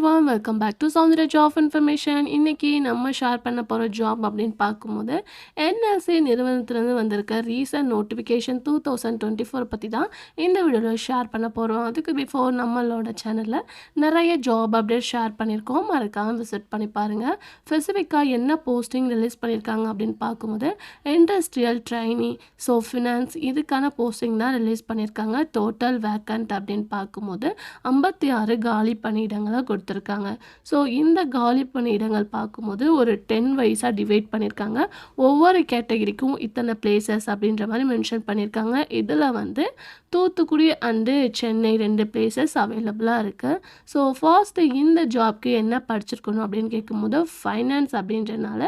Everyone welcome back to Soundara job information இன்றைக்கி நம்ம share பண்ண போகிற ஜாப் அப்படின்னு பார்க்கும்போது என்எல்சி நிறுவனத்துலேருந்து வந்திருக்க recent notification two thousand twenty four பற்றி தான் இந்த வீடியோவில் ஷேர் பண்ண போகிறோம் அதுக்கு பிஃபோர் நம்மளோட சேனலில் நிறைய ஜாப் அப்டேட் ஷேர் பண்ணியிருக்கோம். மறக்காமல் விசிட் பண்ணி பாருங்கள் ஸ்பெசிஃபிக்காக என்ன போஸ்டிங் ரிலீஸ் பண்ணியிருக்காங்க அப்படின்னு பார்க்கும்போது இண்டஸ்ட்ரியல் ட்ரைனி ஸோ ஃபினான்ஸ் இதுக்கான போஸ்டிங் தான் ரிலீஸ் பண்ணியிருக்காங்க. டோட்டல் வேக்கண்ட் அப்படின்னு பார்க்கும்போது ஐம்பத்தி ஆறு காலி பணியிடங்களை கொடுத்துருக்காங்க. ஸோ இந்த காலி பண்ண இடங்கள் பார்க்கும்போது ஒரு டென் வைஸாக டிவைட் பண்ணியிருக்காங்க ஒவ்வொரு கேட்டகரிக்கும் இத்தனை பிளேசஸ் அப்படின்ற மாதிரி மென்ஷன் பண்ணியிருக்காங்க இதில் வந்து தூத்துக்குடி அண்டு சென்னை ரெண்டு பிளேசஸ் அவைலபிளாக இருக்குது ஸோ ஃபர்ஸ்ட்டு இந்த ஜாப்க்கு என்ன படிச்சிருக்கணும் அப்படின்னு கேட்கும்போது ஃபைனான்ஸ் அப்படின்றனால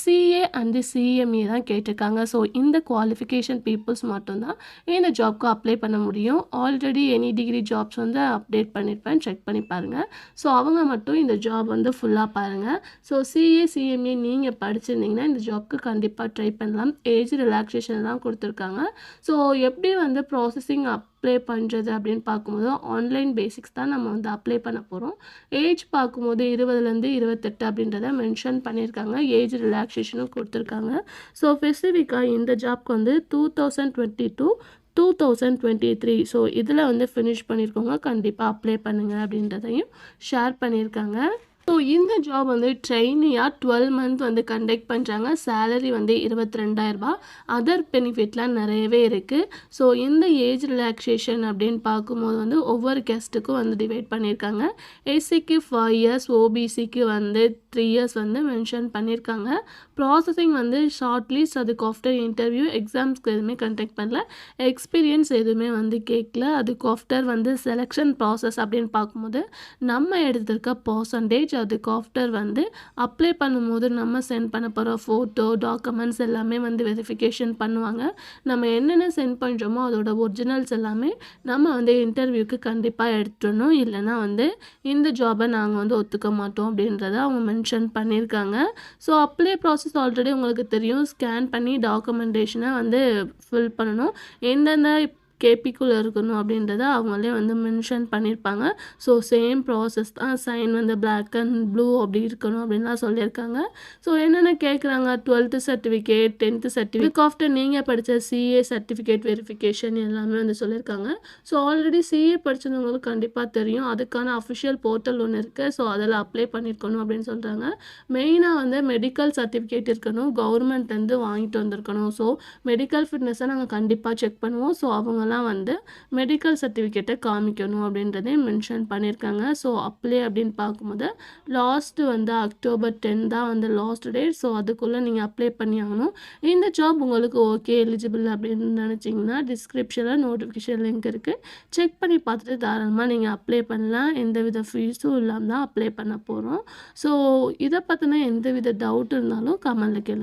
சிஏ அண்டு சிஎம்ஏ தான் கேட்டிருக்காங்க. ஸோ இந்த குவாலிஃபிகேஷன் பீப்புள்ஸ் மட்டும்தான் இந்த ஜாப்க்கு அப்ளை பண்ண முடியும். ஆல்ரெடி எனி டிகிரி ஜாப்ஸ் வந்து அப்டேட் பண்ணியிருப்பேன் செக் பண்ணி பாருங்கள் ஸோ அவங்க அவங்க மட்டும் இந்த ஜாப் வந்து ஃபுல்லாக பாருங்கள் ஸோ சிஏ சிஎம்ஏ நீங்கள் படிச்சிருந்தீங்கன்னா இந்த ஜாப்க்கு கண்டிப்பாக ட்ரை பண்ணலாம். ஏஜ் ரிலாக்ஸேஷன்லாம் கொடுத்துருக்காங்க. ஸோ எப்படி வந்து ப்ராசஸிங் அப்ளை பண்ணுறது அப்படின்னு பார்க்கும்போது ஆன்லைன் பேசிக்ஸ் தான் நம்ம வந்து அப்ளை பண்ண போகிறோம் ஏஜ் பார்க்கும்போது இருபதுலேருந்து இருபத்தெட்டு அப்படின்றத மென்ஷன் பண்ணியிருக்காங்க. ஏஜ் ரிலாக்ஸேஷனும் கொடுத்துருக்காங்க. ஸோ ஸ்பெசிஃபிக்காக இந்த ஜாப்க்கு வந்து two thousand twenty two two thousand twenty three so இதில் வந்து ஃபினிஷ் பண்ணியிருக்கோங்க கண்டிப்பாக அப்ளை பண்ணுங்கள் அப்படின்றதையும் ஷேர் பண்ணியிருக்காங்க ஸோ இந்த ஜாப் வந்து ட்ரெயினியாக டுவெல் மந்த் வந்து கண்டக்ட் பண்ணுறாங்க சேலரி வந்து இருபத்தி ரெண்டாயிரரூபா அதர் பெனிஃபிட்லாம் நிறையவே இருக்குது ஸோ இந்த ஏஜ் ரிலாக்ஸேஷன் அப்படின்னு பார்க்கும்போது வந்து ஒவ்வொரு கெஸ்ட்டுக்கும் வந்து டிவைட் பண்ணியிருக்காங்க. எஸ்சிக்கு ஃபைவ் இயர்ஸ் ஓபிசிக்கு வந்து த்ரீ இயர்ஸ் வந்து மென்ஷன் பண்ணியிருக்காங்க. ப்ராசஸிங் வந்து ஷார்ட்லிஸ்ட் அதுக்கு ஆஃப்டர் இன்டர்வியூ எக்ஸாம்ஸ்க்கு எதுவுமே கண்டக்ட் பண்ணல. எக்ஸ்பீரியன்ஸ் எதுவுமே வந்து கேட்கல. அதுக்கு ஆஃப்டர் வந்து செலெக்ஷன் ப்ராசஸ் அப்படின்னு பார்க்கும்போது நம்ம எடுத்திருக்க பர்சன்டேஜ் அதுக்கு ஆஃப்டர் வந்து அப்ளை பண்ணும்போது நம்ம சென்ட் பண்ண போகிற ஃபோட்டோ டாக்குமெண்ட்ஸ் எல்லாமே வந்து வெரிஃபிகேஷன் பண்ணுவாங்க. நம்ம என்னென்ன சென்ட் பண்ணுறோமோ அதோட ஒரிஜினல்ஸ் எல்லாமே நம்ம வந்து இன்டர்வியூக்கு கண்டிப்பாக எடுத்துடணும். இல்லைன்னா வந்து இந்த ஜாபை நாங்கள் வந்து ஒத்துக்க மாட்டோம் அப்படின்றத அவங்க மென்ஷன் பண்ணியிருக்காங்க. ஸோ அப்ளை ப்ராசஸ் ஆல்ரெடி உங்களுக்கு தெரியும். ஸ்கேன் பண்ணி டாக்குமெண்டேஷனை வந்து ஃபில் பண்ணணும். எந்தெந்த கேபிக்குள்ளே இருக்கணும் அப்படின்றத அவங்களே வந்து மென்ஷன் பண்ணியிருப்பாங்க. ஸோ சேம் ப்ராசஸ் தான் சைன் வந்து பிளாக் அண்ட் ப்ளூ அப்படி இருக்கணும் அப்படின்லாம் சொல்லியிருக்காங்க. ஸோ என்னென்ன கேட்குறாங்க twelfth certificate tenth certificate after நீங்கள் படித்த சிஏ சர்டிஃபிகேட் வெரிஃபிகேஷன் எல்லாமே வந்து சொல்லியிருக்காங்க. ஸோ ஆல்ரெடி சிஏ படிச்சவங்களுக்கு கண்டிப்பாக தெரியும். அதுக்கான அஃபிஷியல் போர்ட்டல் ஒன்று இருக்குது ஸோ அதில் அப்ளை பண்ணியிருக்கணும் அப்படின்னு சொல்கிறாங்க மெயினாக வந்து மெடிக்கல் சர்டிஃபிகேட் இருக்கணும். கவர்மெண்ட்லேருந்து வாங்கிட்டு வந்திருக்கணும். ஸோ மெடிக்கல் ஃபிட்னஸை நாங்கள் கண்டிப்பாக செக் பண்ணுவோம். ஸோ அவங்க அவங்கெல்லாம் வந்து மெடிக்கல் சர்டிஃபிகேட்டை காமிக்கணும் அப்படின்றதையும் மென்ஷன் பண்ணியிருக்காங்க. ஸோ அப்ளை அப்படின்னு பார்க்கும்போது லாஸ்ட்டு வந்து அக்டோபர் டென் தான் வந்து லாஸ்ட் டேட் ஸோ அதுக்குள்ளே நீங்கள் அப்ளை பண்ணி ஆகணும். இந்த ஜாப் உங்களுக்கு ஓகே எலிஜிபிள் அப்படின்னு நினச்சிங்கன்னா டிஸ்கிரிப்ஷனில் நோட்டிஃபிகேஷன் லிங்க் இருக்குது செக் பண்ணி பார்த்துட்டு தாராளமாக நீங்கள் அப்ளை பண்ணலாம். எந்த வித ஃபீஸும் இல்லாமல் தான் அப்ளை பண்ண போகிறோம் ஸோ இதை பற்றின எந்த வித டவுட் இருந்தாலும் கமெண்டில் கேளுங்க.